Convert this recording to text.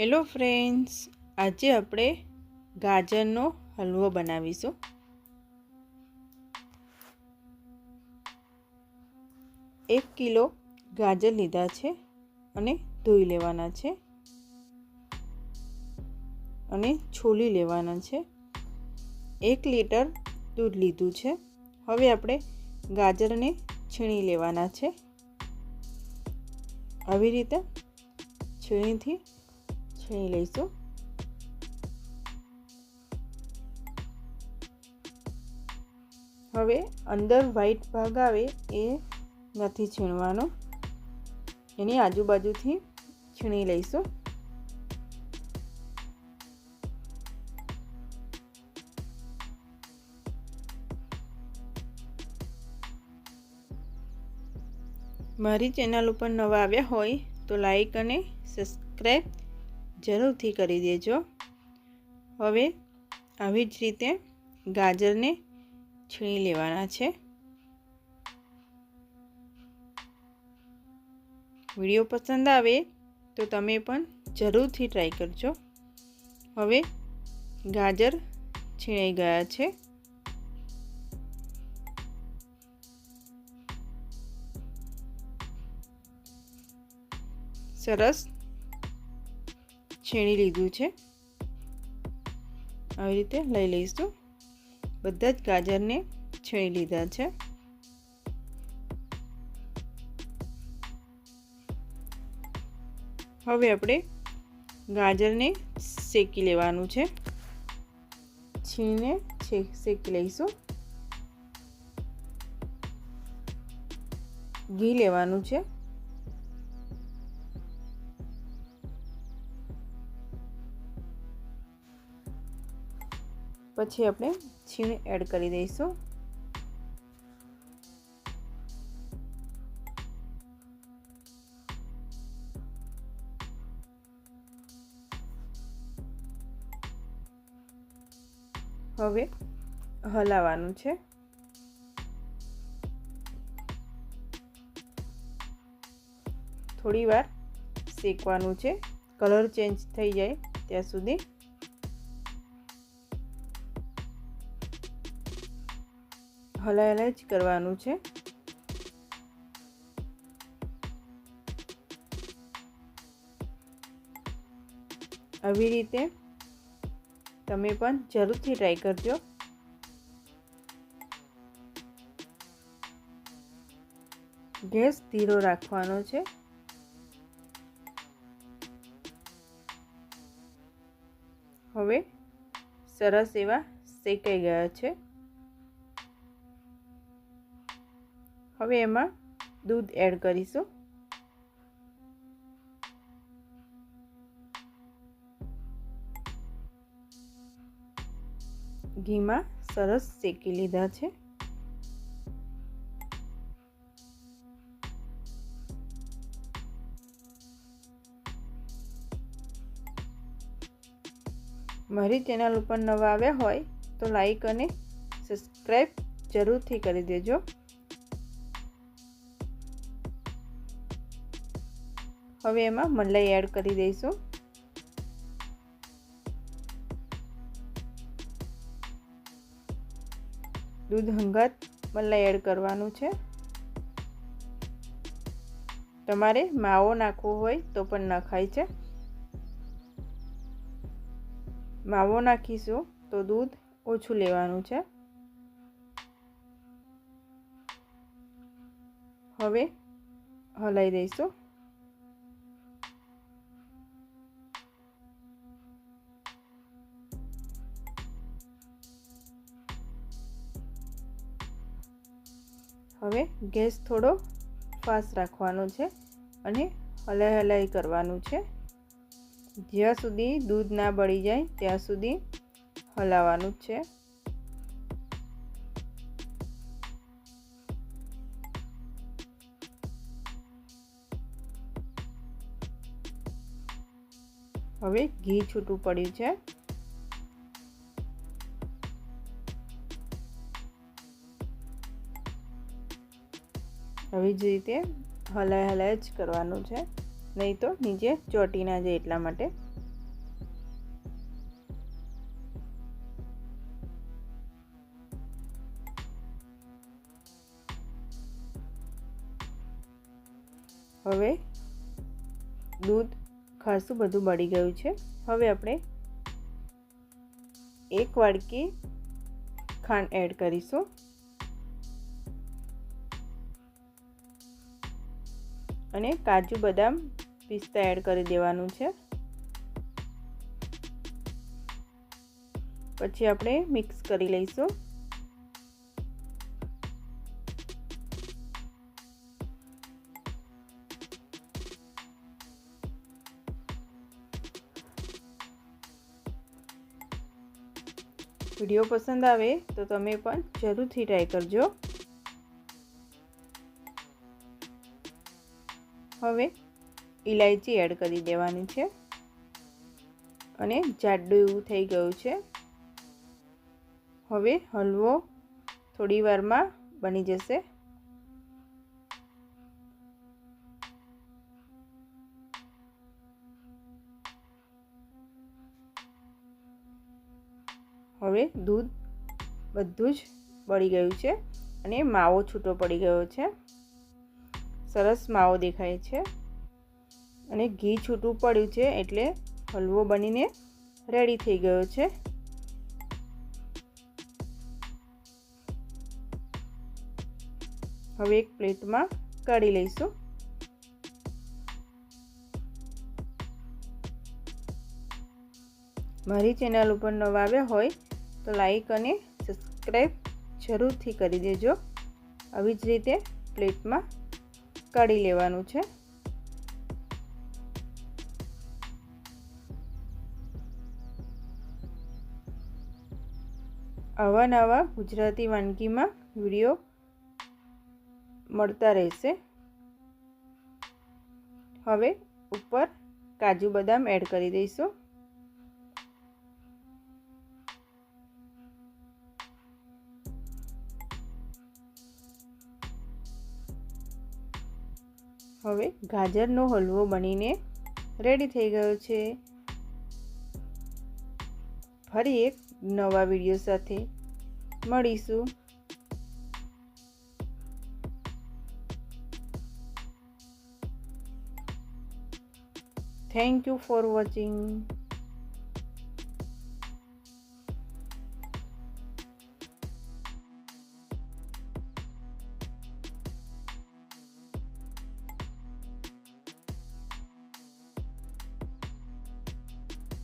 Hello friends આજે આપણે ગાજરનો હલવો બનાવીશું. એક કિલો ગાજર લીધા છે અને ધોઈ લેવાના છે. અને છોલી લેવાના છે. એક લીટર દૂધ લીધું છે. હવે આપણે ગાજરને છીણી લેવાના છે. આવી રીતે છીણીથી છીણી લઈશું હવે અંદર વ્હાઈટ ભાગ આવે એ નથી છીણવાનો. એની આજુબાજુથી છીણી લઈશું. મારી ચેનલ ઉપર નવા આવ્યા હોય તો લાઈક અને સબસ્ક્રાઈબ જરૂરથી કરી દેજો. હવે આવી જ રીતે ગાજરને છીણી લેવાના છે. વીડિયો પસંદ આવે તો તમે પણ જરૂરથી ટ્રાય કરજો. હવે ગાજર છીણાઈ ગયા છે. સરસ છીણી લીધું છે. આવી રીતે લઈ લઈશું. બધા જ ગાજરને છીણી લીધા છે. હવે આપણે ગાજરને શેકી લેવાનું છે. છીણીને શેકી લઈશું. ઘી લેવાનું છે. પછી આપણે છીણ એડ કરી દઈશું. હવે હલાવવાનું છે. થોડી વાર શેકવાનું છે. કલર ચેન્જ થઈ જાય ત્યાં સુધી. હલાય હલાય જ કરવાનું છે. આવી રીતે તમે પણ જરૂરથી ટ્રાય કરજો. ગેસ ધીરો રાખવાનો છે. હવે સરસ એવા શેકાઈ ગયા છે. હવે એમાં દૂધ એડ કરીશું. ઘીમાં સરસ શેકી લીધા છે. મારી ચેનલ ઉપર નવા આવ્યા હોય તો લાઈક અને સબસ્ક્રાઈબ જરૂરથી કરી દેજો. હવે એમાં મલાઈ એડ કરી દઈશું. દૂધ હંગાત મલાઈ એડ કરવાનું છે. તમારે માવો નાખવો હોય તો પણ નખાય છે. માવો નાખીશું તો દૂધ ઓછું લેવાનું છે. હવે હલાઈ દઈશું. હવે ગેસ થોડો ફાસ્ટ રાખવાનો છે અને હલાઈ હલાઈ કરવાનું છે. જ્યાં સુધી દૂધ ના બળી જાય ત્યાં સુધી હલાવવાનું છે. હવે ઘી છૂટું પડ્યું છે. આવી જ રીતે હલાય હલાય જ કરવાનું છે. નહીં તો નીચે ચોટી ના જાય એટલા માટે. હવે દૂધ ખાસું બધું બળી ગયું છે. હવે આપણે એક વાડકી ખાંડ એડ કરીશું. અને કાજુ બદામ પિસ્તા એડ કરી દેવાનું છે. પછી આપણે મિક્સ કરી લઈશું. વીડિયો પસંદ આવે તો તમે પણ જરૂરથી ટ્રાય કરજો. હવે ઇલાયચી એડ કરી દેવાની છે. અને જાડું એવું થઈ ગયું છે. હવે હલવો થોડી વારમાં બની જશે. હવે દૂધ બધું જ બળી ગયું છે અને માવો છૂટો પડી ગયો છે. સરસ માવો દેખાય છે. અને ઘી છૂટું પડ્યું છે એટલે હલવો બનીને રેડી થઈ ગયો છે. હવે એક પ્લેટમાં કાઢી લઈશું. મારી ચેનલ ઉપર નવા આવ્યા હોય તો લાઈક અને સબસ્ક્રાઈબ જરૂરથી કરી દેજો. આવી જ રીતે પ્લેટમાં કાઢી લેવાનું છે. આવા નવા ગુજરાતી વાનગીમાં વીડિયો મળતા રહેશે. હવે ઉપર કાજુ બદામ એડ કરી દઈશું. હવે ગાજરનો હલવો બનીને રેડી થઈ ગયો છે. ફરી એક નવા વીડિયો સાથે મળીશું. Thank you for watching